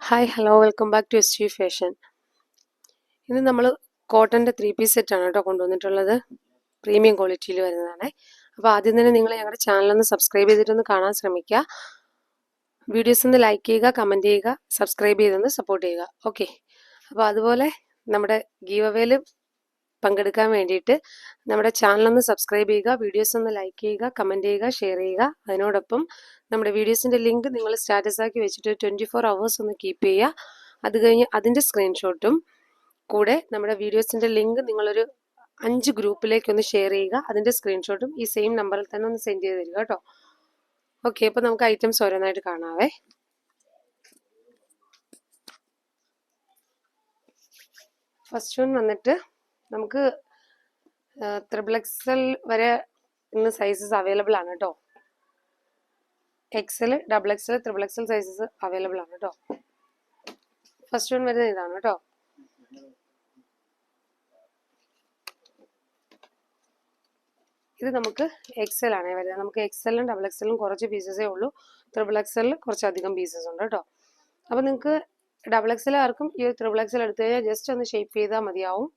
Hi hello welcome back to S fashion ഇന്ന് നമ്മൾ കോട്ടന്റെ three piece സെറ്റാണ് കേട്ടോ കൊണ്ടുവന്നിട്ടുള്ളത്. പ്രീമിയം ക്വാളിറ്റിയിൽ വരുന്നതാണ്. അപ്പോൾ ആദ്യം തന്നെ നിങ്ങൾ ഞങ്ങളുടെ ചാനലൊന്ന് സബ്സ്ക്രൈബ് ചെയ്തിട്ടൊന്ന് കാണാൻ ശ്രമിക്കുക വീഡിയോസ് ഒന്ന് ലൈക്ക് ചെയ്യുക കമന്റ് ചെയ്യുക സബ്സ്ക്രൈബ് ചെയ്തൊന്ന് സപ്പോർട്ട് ചെയ്യുക. ഓക്കെ അപ്പോൾ അതുപോലെ നമ്മുടെ ഗീവ് അവേയിൽ പങ്കെടുക്കാൻ വേണ്ടിയിട്ട് നമ്മുടെ ചാനൽ ഒന്ന് സബ്സ്ക്രൈബ് ചെയ്യുക വീഡിയോസ് ഒന്ന് ലൈക്ക് ചെയ്യുക കമന്റ് ചെയ്യുക ഷെയർ ചെയ്യുക. അതിനോടൊപ്പം നമ്മുടെ വീഡിയോസിന്റെ ലിങ്ക് നിങ്ങൾ സ്റ്റാറ്റസ് ആക്കി വെച്ചിട്ട് ട്വന്റി ഫോർ അവേഴ്സ് ഒന്ന് കീപ്പ് ചെയ്യുക. അത് കഴിഞ്ഞ് അതിന്റെ സ്ക്രീൻഷോട്ടും കൂടെ നമ്മുടെ വീഡിയോസിന്റെ ലിങ്ക് നിങ്ങളൊരു അഞ്ച് ഗ്രൂപ്പിലേക്ക് ഒന്ന് ഷെയർ ചെയ്യുക. അതിന്റെ സ്ക്രീൻഷോട്ടും ഈ സെയിം നമ്പറിൽ തന്നെ ഒന്ന് സെൻഡ് ചെയ്ത് തരിക കേട്ടോ. ഓക്കെ അപ്പോൾ നമുക്ക് ഐറ്റംസ് ഓരോന്നായിട്ട് കാണാവേ. ഫസ്റ്റ് വൺ വന്നിട്ട് നമുക്ക് ത്രിബിൾ എക്സൽ വരെ ഇന്ന് സൈസസ് അവൈലബിൾ ആണ് കേട്ടോ XL double XL triple XL sizes available ആണ് കേട്ടോ ഫസ്റ്റ് വൺ വരുന്നത് ഇതാണ് കേട്ടോ ഇത് നമുക്ക് എക്സൽ ആണ് വരുന്നത്. നമുക്ക് എക്സലും ഡബിൾ എക്സലും കുറച്ച് പീസസേ ഉള്ളൂ. ത്രിബിൾ എക്സലിൽ കുറച്ചധികം പീസസ് ഉണ്ട് കേട്ടോ അപ്പോൾ നിങ്ങൾക്ക് ഡബിൾ എക്സൽ ആർക്കും ഈ ത്രിബിൾ എക്സൽ എടുത്തു കഴിഞ്ഞാൽ ജസ്റ്റ് ഒന്ന് ഷേപ്പ് ചെയ്താൽ മതിയാവും.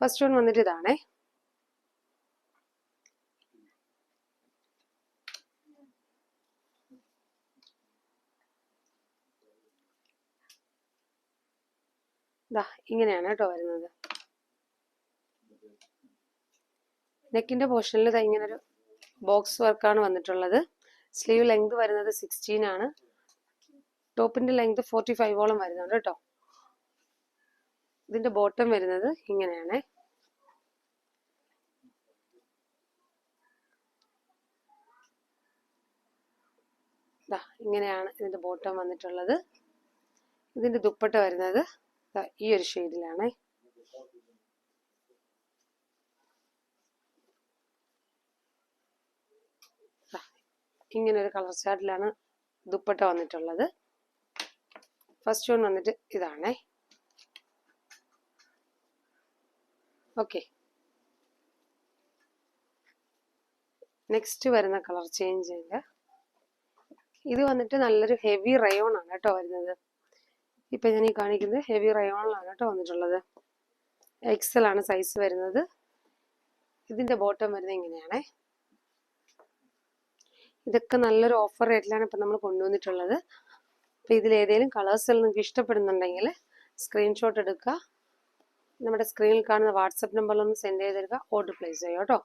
ഫസ്റ്റ് വൺ വന്നിട്ട് ഇതാണേ. ദാ ഇങ്ങനെയാണ് കേട്ടോ വരുന്നത്. നെക്കിന്റെ പോർഷനിൽ ഇങ്ങനൊരു ഇങ്ങനെ ഒരു ബോക്സ് വർക്കാണ് വന്നിട്ടുള്ളത്. സ്ലീവ് ലെങ്ത് വരുന്നത് സിക്സ്റ്റീൻ ആണ്. ടോപ്പിന്റെ ലെങ്ത് ഫോർട്ടി ഫൈവോളം വരുന്നുണ്ട് കേട്ടോ. ഇതിന്റെ ബോട്ടം വരുന്നത് ഇങ്ങനെയാണ്. ഇങ്ങനെയാണ് ഇതിന്റെ ബോട്ടം വന്നിട്ടുള്ളത്. ഇതിന്റെ ദുപ്പട്ട വരുന്നത് ഈ ഒരു ഷെയ്ഡിലാണ്. ഇങ്ങനെ ഒരു കളർ ചാർട്ടിലാണ് ദുപ്പട്ട വന്നിട്ടുള്ളത്. ഫസ്റ്റ് വൺ വന്നിട്ട് ഇതാണേ. ഓക്കെ നെക്സ്റ്റ് വരുന്ന കളർ ചേഞ്ച് ഉണ്ട് ഇത് വന്നിട്ട് നല്ലൊരു ഹെവി റയോൺ ആണ് കേട്ടോ വരുന്നത്. ഇപ്പൊ ഞാൻ ഈ കാണിക്കുന്നത് ഹെവി റയോണിലാണ് കേട്ടോ വന്നിട്ടുള്ളത്. എക്സൽ ആണ് സൈസ് വരുന്നത്. ഇതിന്റെ ബോട്ടം വരുന്നത് ഇങ്ങനെയാണേ. ഇതൊക്കെ നല്ലൊരു ഓഫർ റേറ്റിലാണ് ഇപ്പം നമ്മൾ കൊണ്ടുവന്നിട്ടുള്ളത്. അപ്പം ഇതിൽ ഏതെങ്കിലും കളേഴ്സിൽ നിങ്ങൾക്ക് ഇഷ്ടപ്പെടുന്നുണ്ടെങ്കിൽ സ്ക്രീൻഷോട്ട് എടുക്കുക. നമ്മുടെ സ്ക്രീനിൽ കാണുന്ന വാട്സപ്പ് നമ്പറിലൊന്ന് സെൻഡ് ചെയ്ത് തരിക ഓർഡർ പ്ലേസ് ചെയ്യുക കേട്ടോ.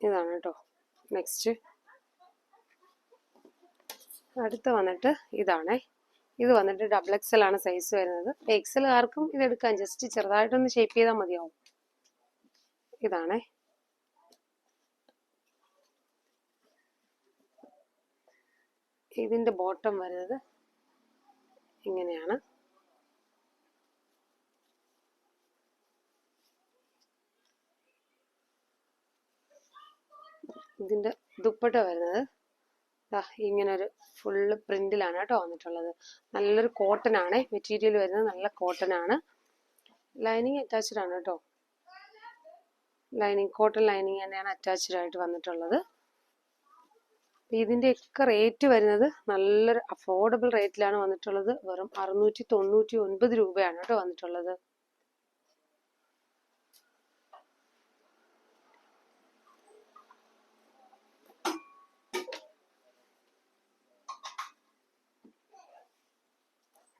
ഇതാണ് കേട്ടോ. നെക്സ്റ്റ് അടുത്ത് വന്നിട്ട് ഇതാണേ. ഇത് വന്നിട്ട് ഡബിൾ എക്സൽ ആണ് സൈസ് വരുന്നത്. എക്സൽ ആർക്കും ഇത് എടുക്കാൻ ജസ്റ്റ് ചെറുതായിട്ടൊന്ന് ഷേപ്പ് ചെയ്താൽ മതിയാവും. ഇതാണേ. ഇതിന്റെ ബോട്ടം വരുന്നത് ഇങ്ങനെയാണ്. ഇതിന്റെ ദുപ്പട്ട വരുന്നത്. ഇങ്ങനെ ഒരു ഫുള്ള് പ്രിന്റിലാണ് കേട്ടോ വന്നിട്ടുള്ളത്. നല്ലൊരു കോട്ടൺ ആണ്. മെറ്റീരിയൽ വരുന്നത് നല്ല കോട്ടൺ ആണ്. ലൈനിങ് അറ്റാച്ച്ഡ് ആണ് കേട്ടോ. ലൈനിങ് കോട്ടൺ ലൈനിങ് തന്നെയാണ് അറ്റാച്ച്ഡ് ആയിട്ട് വന്നിട്ടുള്ളത്. ഇതിന്റെ ഒക്കെ റേറ്റ് വരുന്നത് നല്ലൊരു അഫോർഡബിൾ റേറ്റിലാണ് വന്നിട്ടുള്ളത്. വെറും അറുന്നൂറ്റി തൊണ്ണൂറ്റി ഒൻപത് രൂപയാണ് കേട്ടോ വന്നിട്ടുള്ളത്.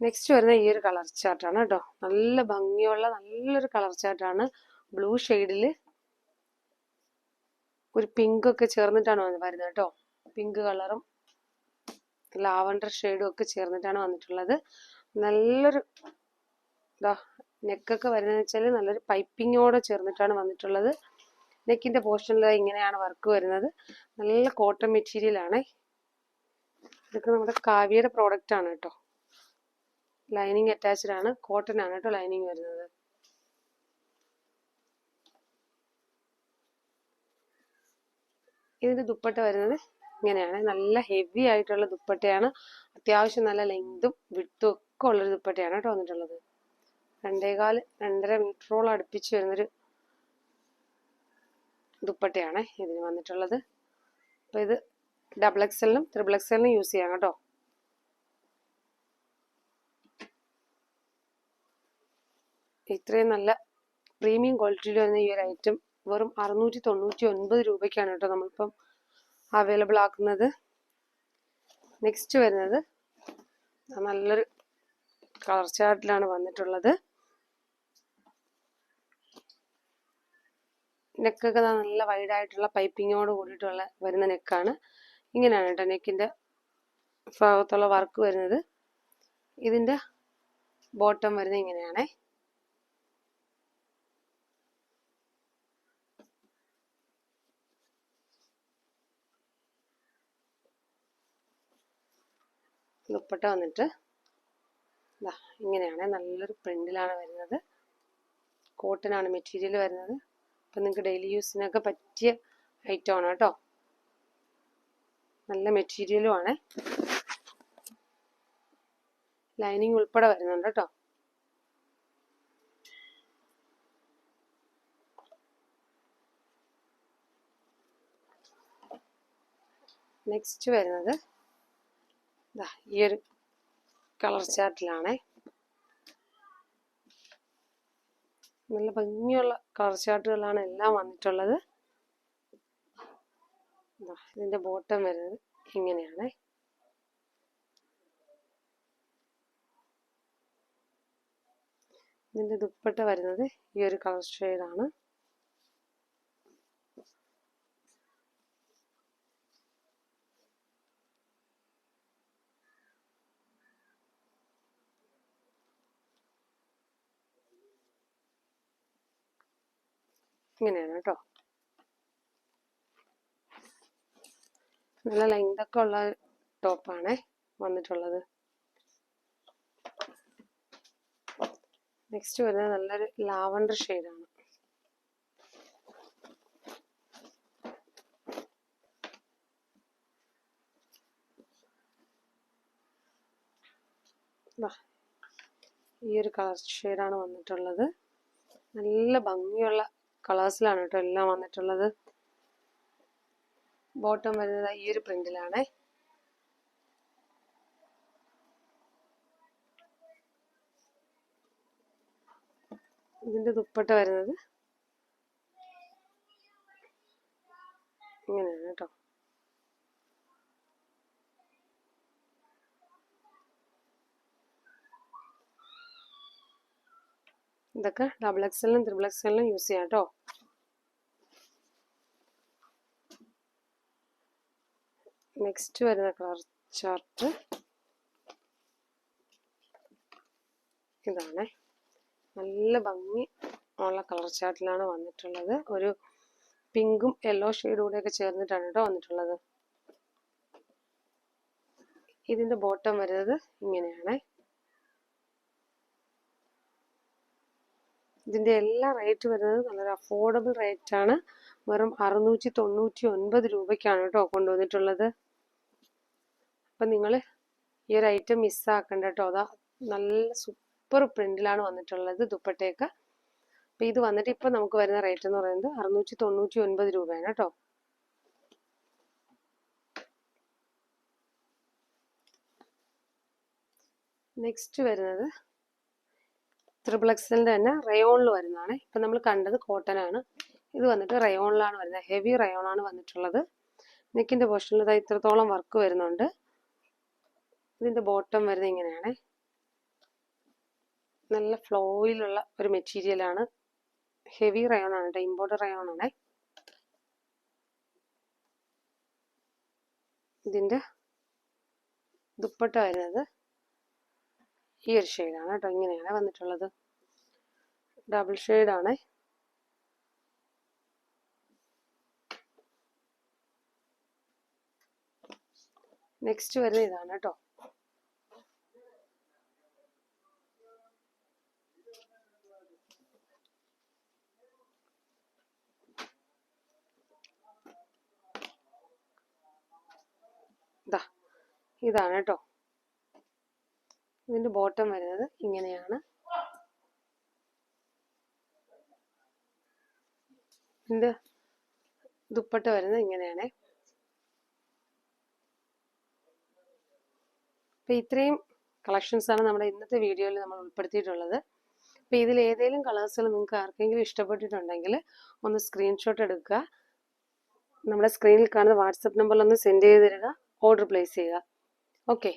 നെക്സ്റ്റ് വരുന്ന ഈ ഒരു കളർ ചാർട്ടാണ് കേട്ടോ. നല്ല ഭംഗിയുള്ള നല്ലൊരു കളർ ചാർട്ടാണ് ബ്ലൂ ഷെയ്ഡിൽ ഒരു പിങ്ക് ഒക്കെ ചേർന്നിട്ടാണ് വരുന്നത് കേട്ടോ. പിങ്ക് കളറും ലാവണ്ടർ ഷെയ്ഡും ഒക്കെ ചേർന്നിട്ടാണ് വന്നിട്ടുള്ളത്. നല്ലൊരു ഇതാ നെക്കൊക്കെ വരുന്നത് വെച്ചാൽ നല്ലൊരു പൈപ്പിങ്ങോടെ ചേർന്നിട്ടാണ് വന്നിട്ടുള്ളത്. നെക്കിന്റെ പോർഷനിൽ ഇങ്ങനെയാണ് വർക്ക് വരുന്നത്. നല്ല കോട്ടൺ മെറ്റീരിയൽ ആണ്. ഇതൊക്കെ നമ്മുടെ കാവ്യയുടെ പ്രോഡക്റ്റ് ആണ് കേട്ടോ. ലൈനിങ് അറ്റാച്ച്ഡ് ആണ്. കോട്ടൺ ആണ് കേട്ടോ ലൈനിങ് വരുന്നത്. ഇതിന്റെ ദുപ്പട്ട വരുന്നത് ഇങ്ങനെയാണ്. നല്ല ഹെവി ആയിട്ടുള്ള ദുപ്പട്ടയാണ്. അത്യാവശ്യം നല്ല ലെങ്തും വിട്ടും ഒക്കെ ഉള്ളൊരു ദുപ്പട്ടയാണ് കേട്ടോ വന്നിട്ടുള്ളത്. രണ്ടേകാൽ രണ്ടര മീറ്ററോളം അടുപ്പിച്ച് വരുന്നൊരു ദുപ്പട്ടയാണ് ഇതിന് വന്നിട്ടുള്ളത്. അപ്പോൾ ഇത് ഡബിൾ എക്സലിനും ത്രിബിൾ എക്സലിനും യൂസ് ചെയ്യാം കേട്ടോ ഇത്രയും നല്ല പ്രീമിയം ക്വാളിറ്റിയിൽ വരുന്ന ഈ ഒരു ഐറ്റം വെറും അറുന്നൂറ്റി തൊണ്ണൂറ്റി ഒൻപത് രൂപയ്ക്കാണ് കേട്ടോ നമ്മളിപ്പം അവൈലബിൾ ആക്കുന്നത്. നെക്സ്റ്റ് വരുന്നത് നല്ലൊരു കളർ ചാർട്ടിലാണ് വന്നിട്ടുള്ളത്. നെക്കൊക്കെ നല്ല വൈഡായിട്ടുള്ള പൈപ്പിങ്ങോട് കൂടിയിട്ടുള്ള വരുന്ന നെക്കാണ്. ഇങ്ങനെയാണ് കേട്ടോ നെക്കിന്റെ ഭാഗത്തുള്ള വർക്ക് വരുന്നത്. ഇതിന്റെ ബോട്ടം വരുന്നത് ഇങ്ങനെയാണേ. ദുപ്പട്ട വന്നിട്ട് ഇതാ ഇങ്ങനെയാണ്. നല്ലൊരു പ്രിന്റിലാണ് വരുന്നത്. കോട്ടൺ ആണ് മെറ്റീരിയൽ വരുന്നത്. അപ്പം നിങ്ങൾക്ക് ഡെയിലി യൂസിനൊക്കെ പറ്റിയ ഐറ്റമാണ് കേട്ടോ. നല്ല മെറ്റീരിയലും ആണ്. ലൈനിങ് ഉൾപ്പെടെ വരുന്നുണ്ട് കേട്ടോ. നെക്സ്റ്റ് വരുന്നത് ഈ ഒരു കളർ ചാർട്ടിലാണേ. നല്ല ഭംഗിയുള്ള കളർ ചാർട്ടുകളാണ് എല്ലാം വന്നിട്ടുള്ളത്. ഇതിന്റെ ബോട്ടം വരുന്നത് ഇങ്ങനെയാണേ. ഇതിന്റെ ദുപ്പട്ട വരുന്നത് ഈ ഒരു കളർ ഷെയ്ഡാണ്. ഇങ്ങനെയാണ് കേട്ടോ നല്ല ലെങ്ത് ഒക്കെ ഉള്ള ടോപ്പാണ് വന്നിട്ടുള്ളത്. നെക്സ്റ്റ് വരുന്നത് നല്ലൊരു ലാവണ്ടർ ഷെയ്ഡാണ്. ഈ ഒരു കളർ ഷെയ്ഡാണ് വന്നിട്ടുള്ളത്. നല്ല ഭംഗിയുള്ള കളേഴ്സിലാണ് കേട്ടോ എല്ലാം വന്നിട്ടുള്ളത്. ബോട്ടം വരുന്നത് ഈ ഒരു പ്രിന്റിലാണ്. ഇതിന്റെ ദുപ്പട്ട വരുന്നത് ഇങ്ങനെയാണ് കേട്ടോ. ഇതൊക്കെ ഡബിൾ എക്സലിനും ത്രിബിൾ എക്സലിനും യൂസ് ചെയ്യാം കേട്ടോ നെക്സ്റ്റ് വരുന്ന കളർ ചാർട്ട് ഇതാണ്. നല്ല ഭംഗി ഉള്ള കളർ ചാർട്ടിലാണ് വന്നിട്ടുള്ളത്. ഒരു പിങ്കും യെല്ലോ ഷെയ്ഡും കൂടെയൊക്കെ ചേർന്നിട്ടാണ് കേട്ടോ വന്നിട്ടുള്ളത്. ഇതിന്റെ ബോട്ടം വരുന്നത് ഇങ്ങനെയാണ്. ഇതിന്റെ എല്ലാ റേറ്റ് വരുന്നത് നല്ലൊരു അഫോർഡബിൾ റേറ്റ് ആണ്. വെറും അറുന്നൂറ്റി തൊണ്ണൂറ്റി ഒൻപത് രൂപയ്ക്കാണ് കേട്ടോ കൊണ്ടുവന്നിട്ടുള്ളത്. അപ്പം നിങ്ങൾ ഈ ഒരു ഐറ്റം മിസ്സാക്കണ്ട കേട്ടോ. അതാ നല്ല സൂപ്പർ പ്രിന്റിലാണ് വന്നിട്ടുള്ളത് ദുപ്പട്ടയൊക്കെ. അപ്പം ഇത് വന്നിട്ട് ഇപ്പം നമുക്ക് വരുന്ന റേറ്റ് എന്ന് പറയുന്നത് അറുന്നൂറ്റി തൊണ്ണൂറ്റി ഒൻപത് രൂപയാണ് കേട്ടോ. നെക്സ്റ്റ് വരുന്നത് എക്സലിന്റെ തന്നെ റയോണിൽ വരുന്നതാണ്. ഇപ്പം നമ്മൾ കണ്ടത് കോട്ടൺ ആണ് ഇത് വന്നിട്ട് റയോണിലാണ് വരുന്നത്. ഹെവി റയോണാണ് വന്നിട്ടുള്ളത്. നെക്കിന്റെ പോർഷനിൽ ഇത്രത്തോളം വർക്ക് വരുന്നുണ്ട്. ഇതിന്റെ ബോട്ടം വരുന്നത് ഇങ്ങനെയാണ്. നല്ല ഫ്ലോയിലുള്ള ഒരു മെറ്റീരിയലാണ് ഹെവി റയോൺ ആണ് കേട്ടോ ഇമ്പോർട്ടഡ് റയോൺ ആണ് ഇതിന്റെ ദുപ്പട്ട വരുന്നത്. ഈ ഒരു ഷെയ്ഡാണ് കേട്ടോ ഇങ്ങനെയാണ് വന്നിട്ടുള്ളത്. ഡബിൾ ഷെയ്ഡാണ് നെക്സ്റ്റ് വരുന്ന ഇതാണ് കേട്ടോ. ഇതാ ഇതാണ് കേട്ടോ. ഇതിന്റെ ബോട്ടം വരുന്നത് ഇങ്ങനെയാണ്. ഇതിന്റെ ദുപ്പട്ട വരുന്നത് ഇങ്ങനെയാണ്. അപ്പം ഇത്രയും കളക്ഷൻസാണ് നമ്മുടെ ഇന്നത്തെ വീഡിയോയിൽ നമ്മൾ ഉൾപ്പെടുത്തിയിട്ടുള്ളത്. അപ്പോൾ ഇതിൽ ഏതെങ്കിലും കളേഴ്സുകൾ നിങ്ങൾക്ക് ആർക്കെങ്കിലും ഇഷ്ടപ്പെട്ടിട്ടുണ്ടെങ്കിൽ ഒന്ന് സ്ക്രീൻഷോട്ട് എടുക്കുക. നമ്മുടെ സ്ക്രീനിൽ കാണുന്ന വാട്സപ്പ് നമ്പറിൽ ഒന്ന് സെൻഡ് ചെയ്ത് തരിക. ഓർഡർ പ്ലേസ് ചെയ്യുക. ഓക്കെ